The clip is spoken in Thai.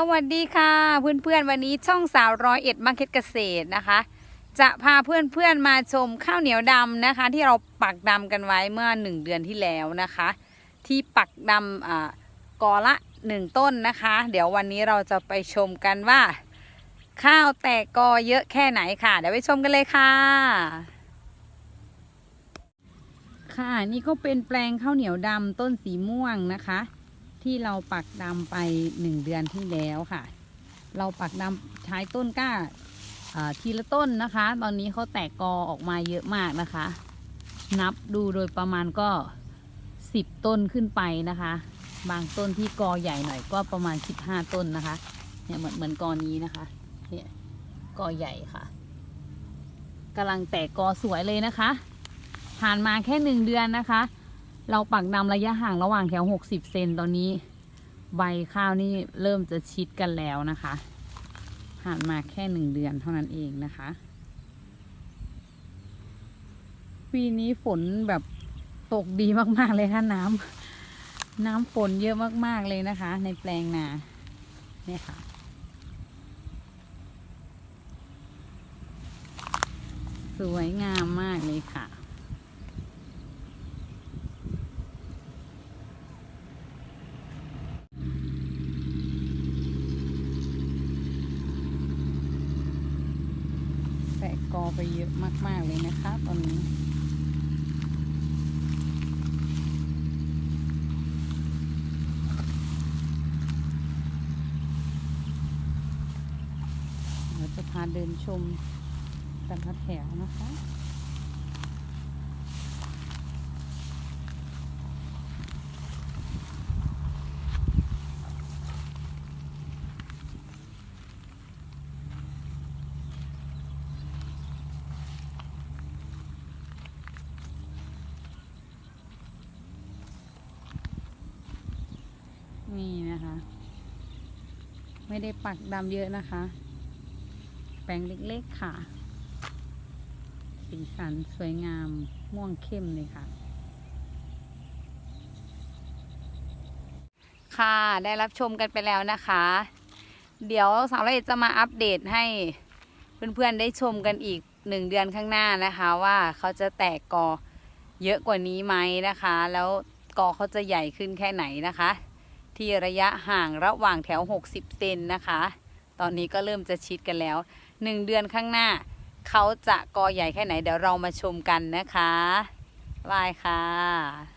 สวัสดีค่ะเพื่อนๆวันนี้ช่องสาวร้อยเอ็ดมาร์เก็ตเกษตรนะคะ จะพาเพื่อนๆมาชมข้าวเหนียวดำนะคะ ที่เราปักดำกันไว้เมื่อหนึ่งเดือนที่แล้วนะคะ ที่ปักดำอ่ากอละหนึ่งต้นนะคะ เดี๋ยววันนี้เราจะไปชมกันว่า ข้าวแตกกอเยอะแค่ไหนค่ะ เดี๋ยวไปชมกันเลยค่ะ ค่ะนี่ก็เป็นแปลงข้าวเหนียวดำต้นสีม่วงนะคะ ที่เราปักดำไปหนึ่งเดือนที่แล้วค่ะ เราปักดำใช้ต้นกล้าอ่าทีละต้นนะคะ ตอนนี้เขาแตกกอออกมาเยอะมากนะคะ นับดูโดยประมาณก็สิบต้นขึ้นไปนะคะ บางต้นที่กอใหญ่หน่อยก็ประมาณสิบห้าต้นนะคะ เนี่ยเหมือนเหมือนกอนี้นะคะ เนี่ยกอใหญ่ค่ะกำลังแตกกอสวยเลยนะคะ ผ่านมาแค่หนึ่งเดือนนะคะ เราปักดำระยะห่างระหว่างแถว 60 เซนตอนนี้ ใบข้าวนี่เริ่มจะชิดกันแล้วนะคะ ผ่านมาแค่หนึ่งเดือนเท่านั้นเองนะคะ ปีนี้ฝนแบบตกดีมาก ๆ เลยค่ะน้ำน้ำฝนเยอะมาก ๆ เลยนะคะ ในแปลงนาเนี่ยค่ะสวยงามมากเลยค่ะ แตกกอไปเยอะมาก ๆ เลยนะคะ ตอนนี้เราจะพาเดินชมแต่ละแถวนะคะ นี่นะคะ ไม่ได้ปักดำเยอะนะคะ แปลงเล็กๆค่ะ สีสันสวยงามม่วงเข้มเลยค่ะ ค่ะได้รับชมกันไปแล้วนะคะ เดี๋ยวสาวละเอียดจะมาอัปเดตให้เพื่อนๆได้ชมกันอีกหนึ่งเดือนข้างหน้านะคะว่าเขาจะแตกกอเยอะกว่านี้ไหมนะคะ แล้วกอเขาจะใหญ่ขึ้นแค่ไหนนะคะ ที่ระยะห่างระหว่างแถว 60 เซนนะคะ ตอนนี้ก็เริ่มจะชิดกันแล้ว 1 เดือนข้างหน้า เขาจะกอใหญ่แค่ไหนเดี๋ยวเรามาชมกันนะคะบายค่ะ